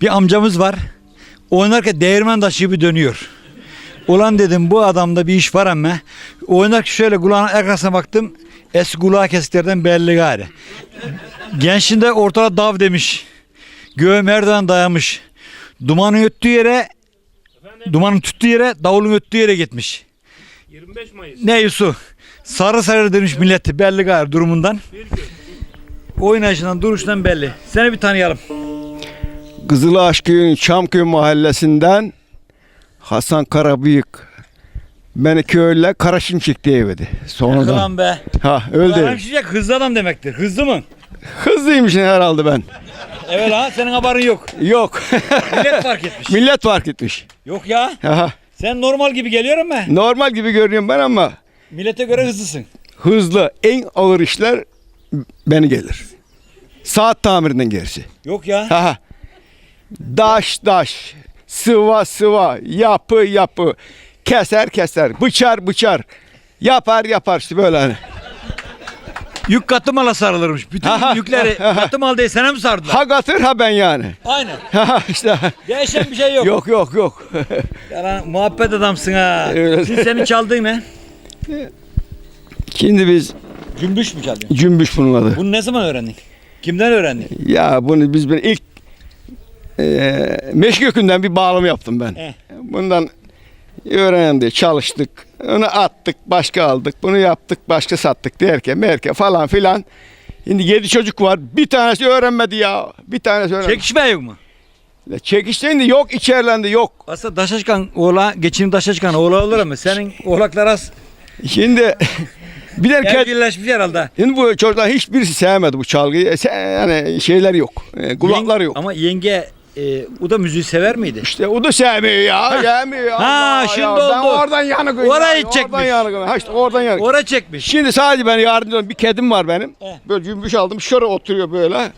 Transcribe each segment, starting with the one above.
Bir amcamız var. Oynarken değirmen taşı gibi dönüyor. Ulan dedim bu adamda bir iş var ama. Oynarken şöyle kulağına arkasına baktım. Eski kulağı kesiklerden belli gari. Gençinde ortada dav demiş. Göğe merdiven dayamış. Dumanın öttüğü yere dumanın tuttuğu yere davulun öttüğü yere gitmiş. 25 Mayıs. Ne Yusuf? Sarı sarı demiş milleti belli gari durumundan. Oynayışından duruşundan belli. Seni bir tanıyalım. Kızılaşköy'ün Çamköy mahallesinden Hasan Karabıyık. Beni köylüler Kara Şimşek diye evdi. Sonradan. Kılan be. Ha Öldü. öldü. hızlı adam demektir. Hızlı mı? Hızlıymış herhalde ben. Evet ha senin haberin yok. Yok. Millet fark etmiş. Millet fark etmiş. yok ya. Aha. Sen normal gibi geliyor ama Normal gibi görünüyorum ben ama millete göre hızlısın. hızlı en ağır işler beni gelir. Saat tamirinden gerisi. Yok ya. Ha. Daş daş, sıva sıva, yapı yapı, keser keser, bıçar bıçar, yapar yapar işte böyle hani. Yük katı mala sarılırmış. Bütün Ha, ha, yükleri katı mal değil sana mı sardılar? Ha katır ha ben yani. Aynen. İşte. Değişen bir şey yok. Yok yok yok. Yalan muhabbet adamsın ha. Evet. Şimdi senin çaldığın ne? Şimdi biz Cümbüş mü çalıyorsun? cümbüş bunun adı. Bunu ne zaman öğrendin? Kimden öğrendin? Ya bunu biz ben ilk e, Meşgökü'nden bir bağlama yaptım ben. Eh. Bundan öğrendi, çalıştık. Onu attık, başka aldık. Bunu yaptık, başka sattık derken merke falan filan. Şimdi yedi çocuk var. Bir tanesi öğrenmedi ya. Bir tanesi öğrenmedi. Çekişme yok mu? Çek. Çekişteydi yok, içerlendi yok. Aslında Daşaşkan oğla, geçinim Daşaşkan oğla olur ama senin oğlaklar az Şimdi bir de ergilleşmiş herhalde. Şimdi bu çocuklar hiçbirisi sevmedi bu çalgıyı. E, se- Yani şeyler yok. E, yok. Ama yenge e, o da müziği sever miydi? İşte o da sevmiyor ya. Sevmiyor. Ha, Allah şimdi ya. Ben oldu. oradan yanık. Orayı yani, çekmiş. Oradan yanık. Ha işte oradan yanık. Ora çekmiş. Şimdi sadece ben yardımcı olayım. Bir kedim var benim. Eh. Böyle cümbüş aldım. Şöyle oturuyor böyle.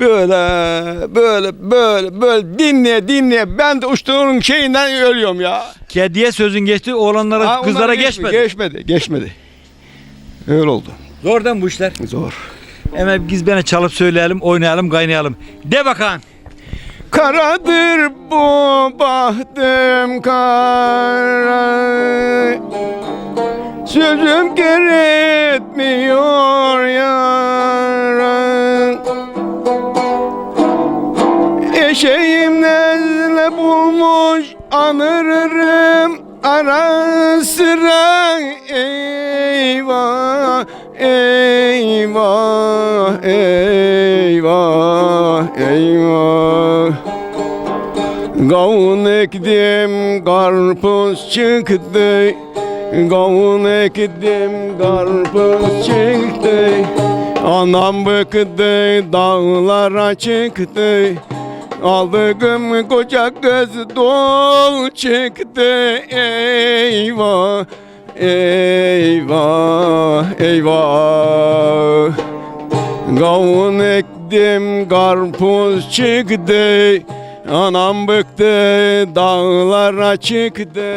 Böyle, böyle, böyle, böyle dinleye dinleye. Ben de uçtuğunun şeyinden ölüyorum ya. Kediye sözün geçti oğlanlara Ha, kızlara geçmedi. Geçmedi, geçmedi. Öyle oldu. Zordan bu işler. Zor. Hemen biz bana çalıp söyleyelim, oynayalım, kaynayalım. De bakan. Karadır bu bahtım kara Sözüm geretmiyor yara Eşeğim nezle bulmuş anırırım ara sıra. Eyvah eyvah eyvah eyvah. Kavun ektim karpuz çıktı. Kavun ektim karpuz çıktı. Anam bıktı dağlara çıktı. Aldığım koca kız dol çıktı. Eyvah eyvah eyvah. Kavun ektim karpuz çıktı. Anam bıktı dağlara çıktı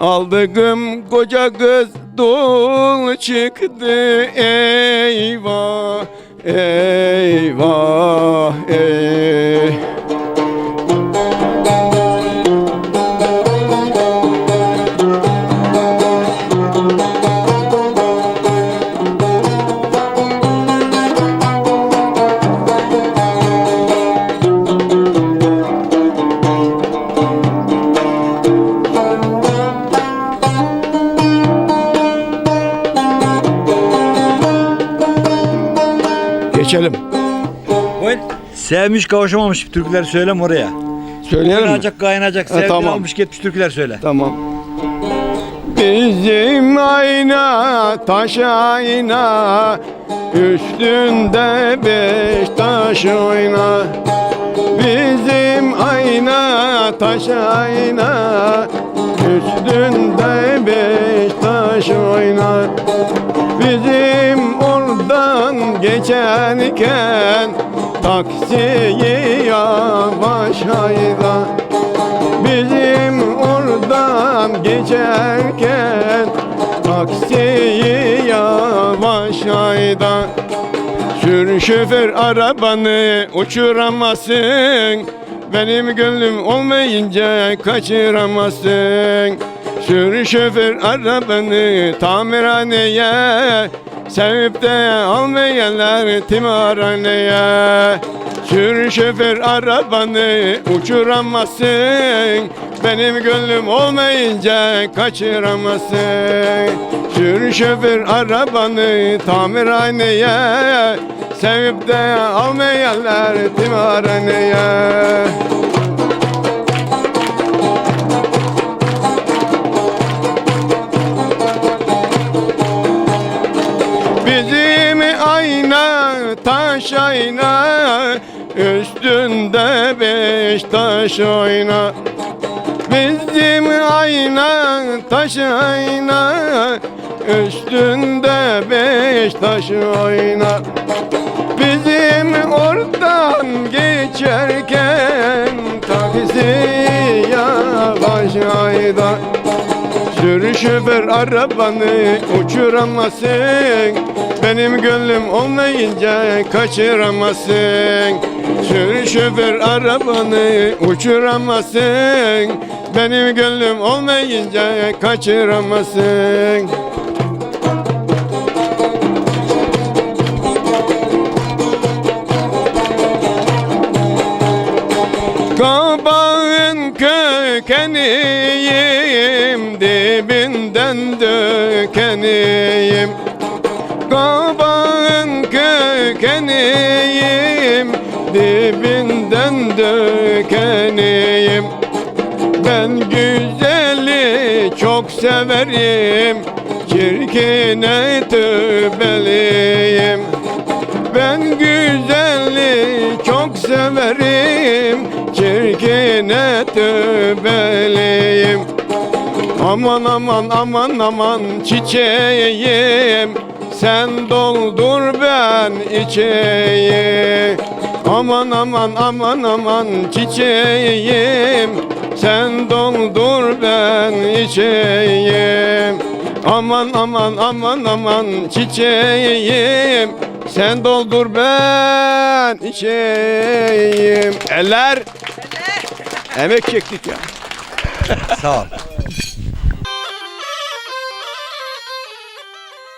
Aldığım koca kız dul çıktı. Eyvah eyvah ey Geçelim. Oyn. Sevmiş kavuşamamış türküler söylem oraya. Söyleyelim mi? Kaynayacak kaynayacak Ha, sevgili tamam. almış gitmiş türküler söyle. Tamam. Bizim ayna taş ayna Üstünde beş taş oyna Bizim ayna taş ayna Üstünde beş taş oyna Bizim oradan geçerken Taksiyi yavaş hayda Bizim oradan geçerken Taksiyi yavaş hayda Sür şoför arabanı uçuramazsın. Benim gönlüm olmayınca kaçıramazsın. Sür şoför arabanı tamirhaneye Sevip de almayanlar timarhaneye Sür şoför arabanı uçuramazsın. Benim gönlüm olmayınca kaçıramazsın. Sür şoför arabanı tamirhaneye. Sevip de almayanlar timarhaneye ayna Üstünde beş taş ayna Bizim ayna taş ayna. Üstünde beş taş ayna Bizim oradan geçerken Taksi yavaş ayda şoför arabanı uçuramazsın. Benim gönlüm olmayınca kaçıramazsın. Sür şoför arabanı uçuramazsın. Benim gönlüm olmayınca kaçıramazsın. Kabağın kökeniyim dökeniyim Kabağın kökeniyim Dibinden dökeniyim Ben güzeli çok severim. Çirkine tövbeliyim ben güzeli çok severim. Çirkine tövbeliyim Aman aman aman aman çiçeğim Sen doldur ben içeyim. Aman aman aman aman çiçeğim Sen doldur ben içeyim. Aman aman aman aman çiçeğim Sen doldur ben içeyim. Eller. Emek çektik ya. Sağ ol.